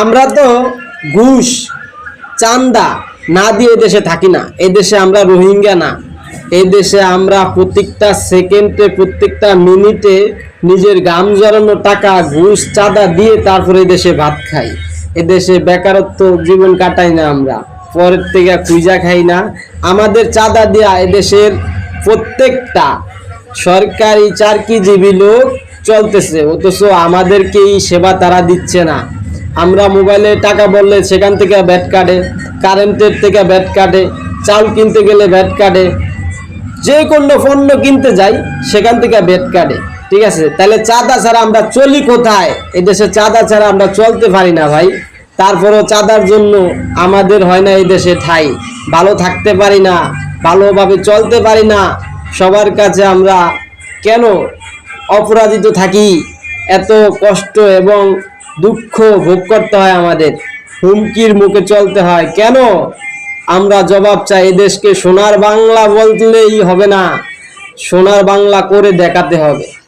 আমরা তো ঘুষ, চান্দা না দিয়ে দেশে থাকি না। এদেশে আমরা রোহিঙ্গা না। এদেশে আমরা প্রত্যেকটা সেকেন্ডে, প্রত্যেকটা মিনিটে নিজের গাম জড়ানো টাকা, ঘুষ, চাঁদা দিয়ে তারপরে এই দেশে ভাত খাই। এদেশে বেকারত্ব জীবন কাটাই না আমরা। পরের থেকে খুঁজা খাই না। আমাদের চাঁদা দেওয়া এদেশের প্রত্যেকটা সরকারি চাকরিজীবী লোক চলতেছে। অথচ আমাদেরকেই সেবা তারা দিচ্ছে না। আমরা মোবাইলে টাকা বললে সেখান থেকে ব্যাট কাটে, কারেন্টের থেকে ব্যাট কাটে, চাল কিনতে গেলে ব্যাট কাটে, যে কোনো পণ্য কিনতে যাই, সেখান থেকে ব্যাট কাটে, ঠিক আছে? তাহলে চাঁদা ছাড়া আমরা চলি কোথায়? এই দেশে চাঁদা ছাড়া আমরা চলতে পারি না ভাই। তারপরও চাঁদার জন্য আমাদের হয় না এই দেশে ঠাই। ভালো থাকতে পারি না, ভালোভাবে চলতে পারি না। সবার কাছে আমরা কেন অপরাজিত থাকি? এত কষ্ট এবং দুঃখ ভোগ করতে হয় আমাদের। হুমকির মুখে চলতে হয়। কেন? আমরা জবাব চাই এদেশকে দেশকে সোনার বাংলা বললেই হবে না। সোনার বাংলা করে দেখাতে হবে।